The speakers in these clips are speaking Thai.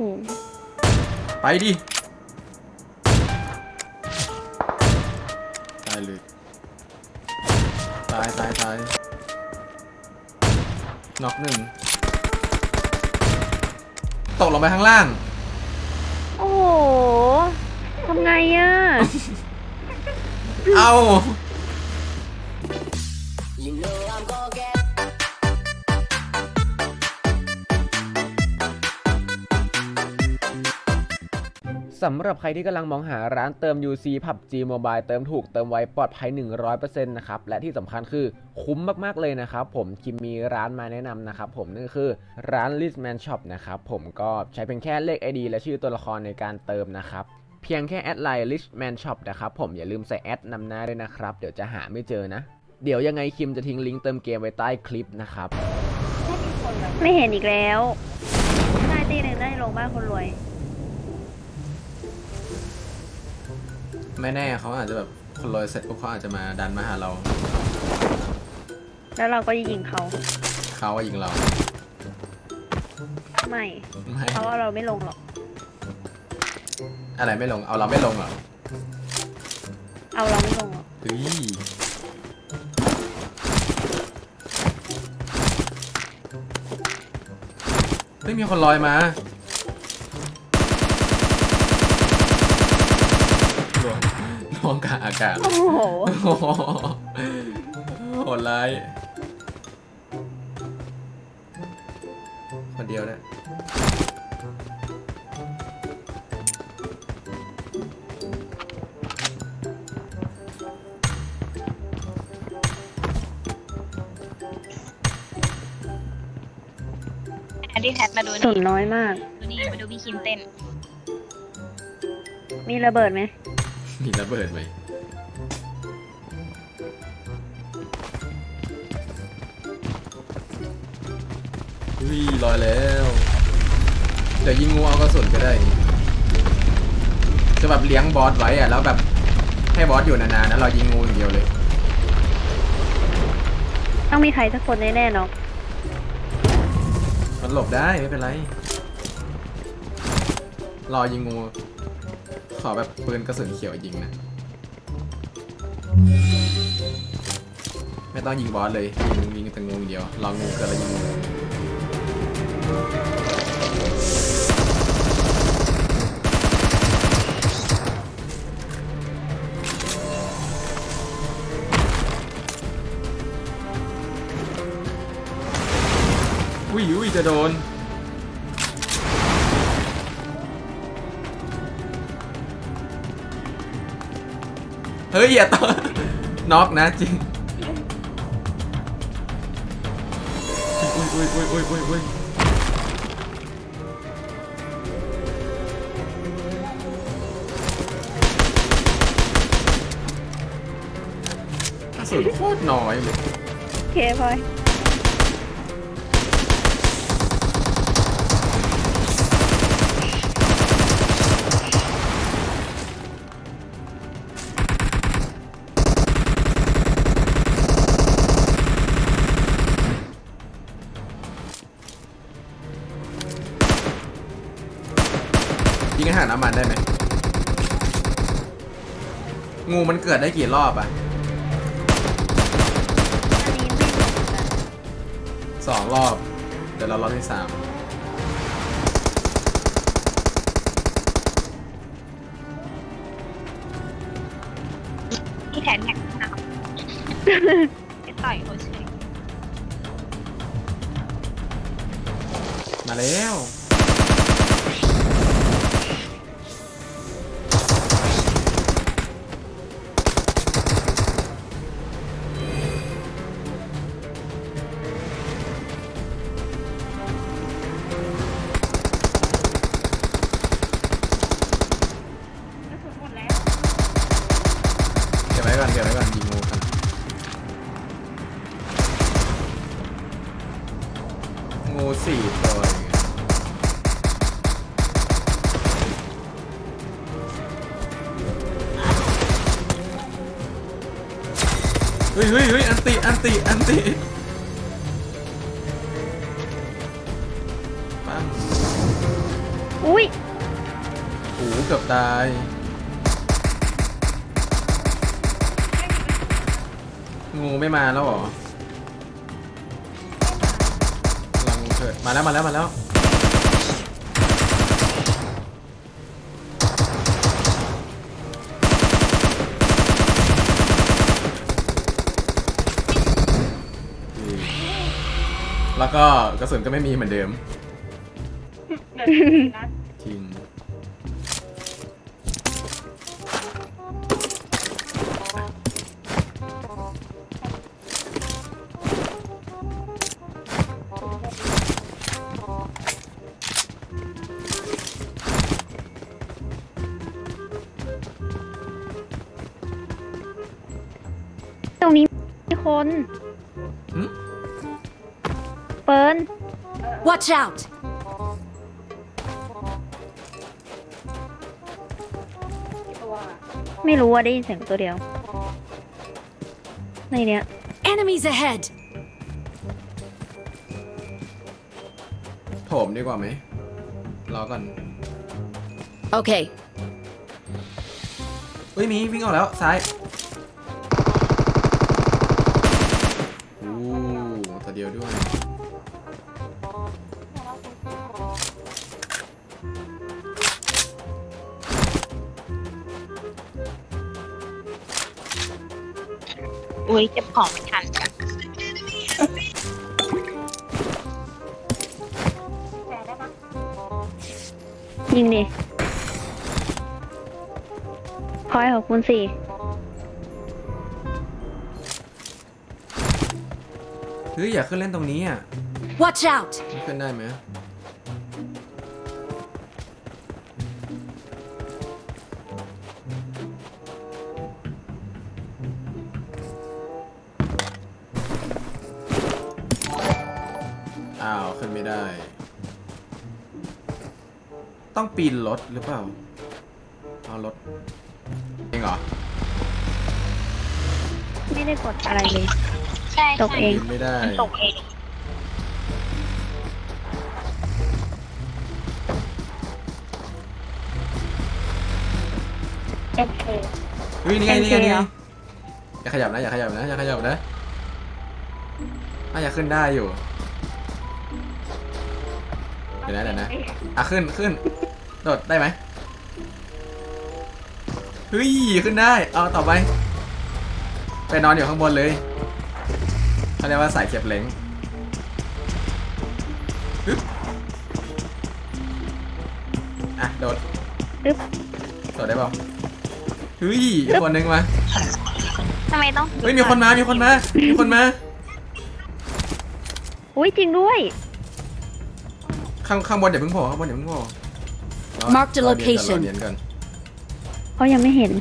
อืมไปดิ ตายเลย ตายตายตายน็อกหนึ่ง ตกลงไปข้างล่าง โอ้โหทำไงอะ เอา สำหรับใครที่กำลังมองหาร้านเติม UC PUBG Mobile เติมถูกเติมไวปลอดภัย 100%นะครับ และที่สำคัญคือคุ้มมาก ๆ เลยนะครับ ผมคิมมีร้านมาแนะนำนะครับ ผมนั่นคือร้าน Listman Shop นะครับผมก็ใช้เป็นแค่เลข ID และชื่อตัวละครในการเติมนะครับเพียงแค่แอดไลน์ Richman Shop นะครับผมอย่าลืมใส่แอดนำหน้าด้วยนะครับ เดี๋ยวจะหาไม่เจอนะ เดี๋ยวยังไงคิมจะทิ้งลิงก์เติมเกมไว้ใต้คลิปนะครับ ไม่เห็นอีกแล้วได้ตีหนึ่งได้ลงบ้านคนรวย ไม่แน่เขาอาจจะแบบคนรวยเสร็จปุ๊บเขาอาจจะมาดันมาหาเราแล้วเราก็ยิงเขาเขาว่ายิงเราไม่ไม่เพราะว่าเราไม่ลงหรอก อะไรไม่ลงเอาเราไม่ลงเหรอเอาเราไม่ลงหรอกเฮ้ยไม่มีคนลอยมาลวงลวงกลางอากาศโอ้โหโอ้โหโหดร้ายคนเดียวเนี่ยอันที่แพทมาดูสุนี่นน้อยมาก ดูนี่มาดูพี่คิมเต้น มีระเบิดไหมมีระเบิดไหม วิลอยแล้ว เดี๋ยวยิงงูเอากระสุนก็ได้คือแบบเลี้ยงบอสไว้อะแล้วแบบให้บอสอยู่นานๆแล้วเรายิงงูอย่างเดียวเลย ต้องมีใครสักคนแน่ๆเนาะมันหลบได้ไม่เป็นไร รอยิงงู ขอแบบปืนกระสุนเขียวยิงนะ ไม่ต้องยิงบอสเลยยิงยิงแต่งูอย่างเดียว รองูเกิดแล้วยิงงู อุ้ยอุ้ยจะโดนเฮ้ยอย่าต่อน็อกนะจริงอุ้ยอุ้ยอุ้ยอุ้ยอุ้ยอุ้ย สุนโคตรน้อยเลยโอเคพลอยยิงอาหารน้ำมันได้ไหมงูมันเกิดได้กี่รอบอะ สองรอบ เดี๋ยวเรารอบที่สามพี่แทนแท็กหนาวไปต่อยเขาเฉยมาแล้ว ไว้ก่อนเก็บไว้ก่อนยิงงูกันงูสี่ตัวเองเฮ้ยเฮ้ยเฮ้ยอันติ อันติ อันติปังอู้อุ้ยโอ้โหเกือบตาย งูไม่มาแล้วเหรอลองงูเถิดมาแล้วมาแล้วมาแล้ว แล้วก็กระสุนก็ไม่มีเหมือนเดิมจริ Watch out! ไม่รู้ว่าได้ยินเสียงตัวเดียว ในเนี้ย Enemies ahead! โถมดีกว่าไหมรอก่อน Okay. เฮ้ยมีวิ่งออกแล้วซ้ายอู้ตัวเดียวด้วย อุ้ยเก็บของไม่ทันกันยิงดิพอยของคุณสี่เฮ้ยอย่าขึ้นเล่นตรงนี้อะ Watch out! มันขึ้นได้ไหม ต้องปีนรถหรือเปล่า เอารถเองเหรอไม่ได้กดอะไรเลย ใช่ตกใช่เอง ปีนไม่ได้ มันตกเองโอเคเฮ้ยนี่ไงนี่ไง MK นี่ไงเหรออย่าขยับนะอย่าขยับนะอย่าขยับนะน่าจะขึ้นได้อยู่ เดี๋ยวนะเดี๋ยวนะอะขึ้นขึ้น โดดได้ไหมเฮ้ยขึ้นได้ เอาต่อไป ไปนอนอยู่ข้างบนเลยเขาเรียกว่าสายเก็บเล้งฮึบอะโดดอึ๊บ โดดได้เปล่าเฮ้ยอีกคนนึงมาทำไมต้องเฮ้ยมีคนมา มีคนมา มีคนมา อุ้ยจริงด้วย ข้างข้างบนอย่าเพิ่งโผล่ข้างบนอย่าเพิ่งโผล่รอ Mark the รอเรียนก่อน location รอเรียนก่อนเขายังไม่เห็น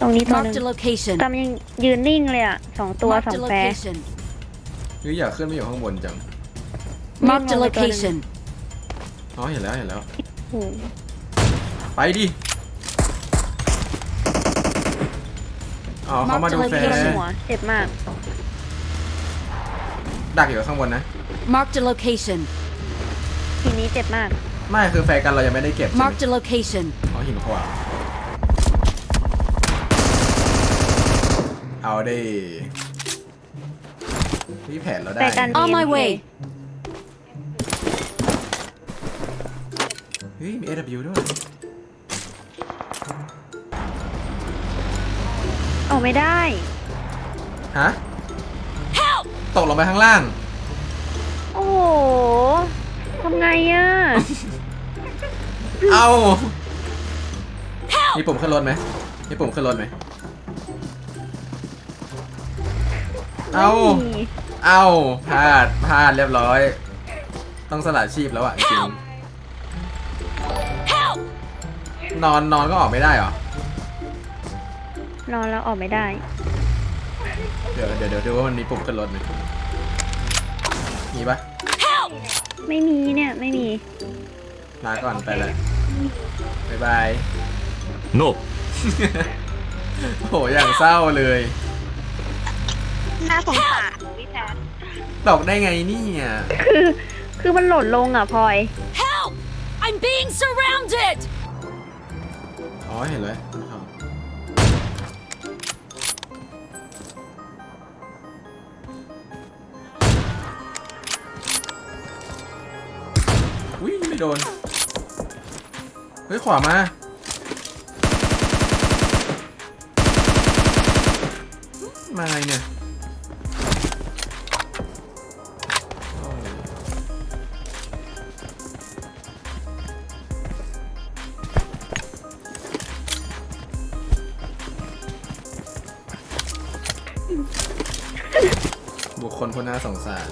ตรงนี้ตัวหนึง Marked a location. ตามยังยืนนิ่งเลยอะสองตัวส Marked อง a แฟร์ location. เฮ้ยอยากขึ้นไปอยู่ข้างบนจัง Marked a Marked a location. อ๋อเห็นแล้วเห็นแล้ว โอ้โหไปดิอ๋อเขามาดูแฟ Mark the โดนร์หัวเจ็บมากดักอยู่ข้างบนนะ Marked a location. ทีนี้เจ็บมาก ไม่คือแฟร์กันเรายังไม่ได้เก็บใช่ไหม Marked a location. อ๋อหินขวางเอาดินี่แผนเราได้แต่กัน On my DMK way. เฮ้ยมี AW ด้วยออกไม่ได้ ฮะตกลงไปข้างล่าง โอ้โห ทำไงอะ เอามีปุ่มขึ้นรถไหมมีปุ่มขึ้นรถไหมเอาไม่มีเอาพลาดพลาดเรียบร้อย ต้องสละชีพแล้วอะจริงนอนนอนก็ออกไม่ได้เหรอ นอนแล้วออกไม่ได้ เดี๋ยวเดี๋ยวเดี๋ยวดูว่ามันมีปุ่มขึ้นรถไหมมีปะ ไม่มีเนี่ยไม่มีลาก่อนไปเลยบ๊ายบายโนโหอย่างเศร้าเลย น่าสงสารพี่แทนตกได้ไงเนี่ยคือมันหล่นลงอะพลอย Help! I'm being surrounded! อ๋อเห็นเลย โดน เฮ้ย ขวามามาไงเนี่ยโอ้ยบุคคลผู้น่าสงสาร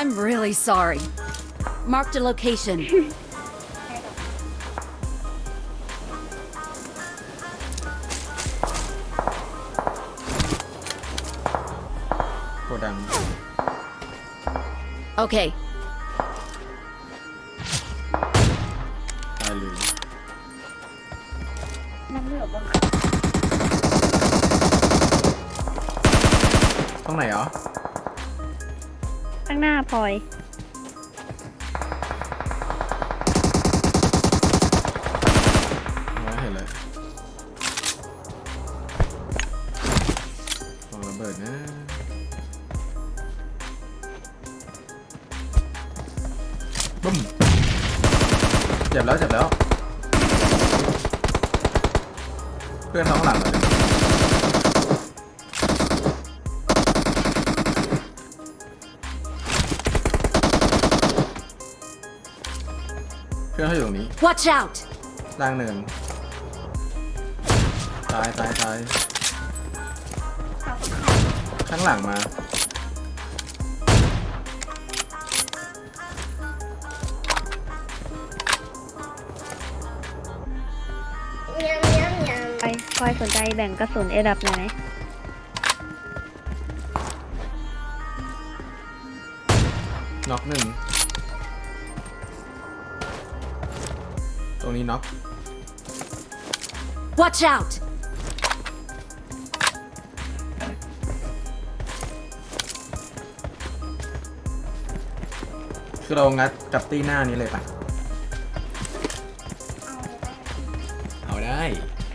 I'm really sorry. Marked a location. โกดัง Okay, ตายเลย น้ำเหลืองบน ตรงไหนเหรอ ข้างหน้าพลอย บึ้มเจ็บแล้วเจ็บแล้ว เพื่อนท้องหลังเหรอเนี่ยเพื่อนเขาอยู่ตรงนี้ watch out! ล่างเนินตายตายตายข้างหลังมา พลอยสนใจแบ่งกระสุนเอดับหน่อยไหมน็อกหนึ่ง ตรงนี้น็อก Watch out! คือเรางัดกับตีหน้านี้เลยปะ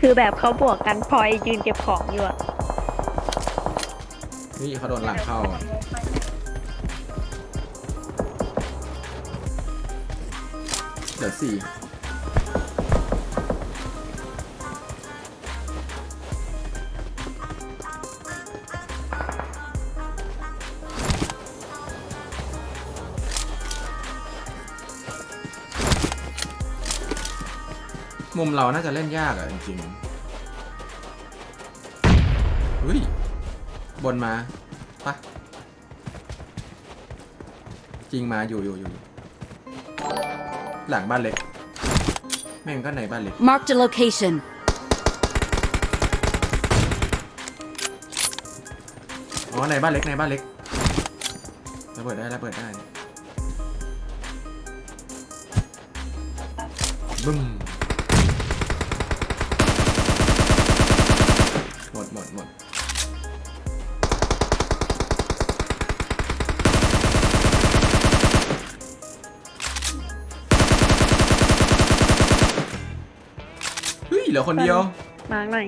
คือแบบเขาบวกกันพลอยยืนเก็บของอยู่อะนี่เขาโดนหลังเข้าเดี๋ยวสี่ มุมเราน่าจะเล่นยากอะจริงๆอุ้ย บนมาปะจริงมาอยู่อยู่อยู่หลังบ้านเล็ก แม่งก็ในบ้านเล็ก Marked a location. อ๋อในบ้านเล็กในบ้านเล็กระเบิดได้ระเบิดได้บึ้มหม เฮ้ยเหลือคนเดียว มาร์กหน่อย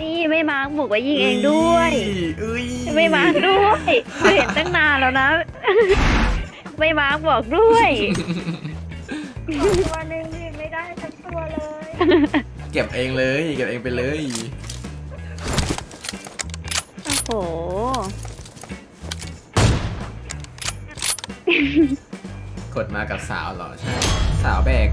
นี่ไม่มาร์กบุกไปยิงเองด้วย เอ้ยไม่มาร์กด้วยคือเห็นตั้งนานแล้วนะ ไม่มาร์กบอกด้วย ตัวหนึ่งไม่ได้ทั้งตัวเลยเก็บเองเลย เก็บเองไปเลย โอ้โห กดมากับสาวเหรอใช่สาวแบก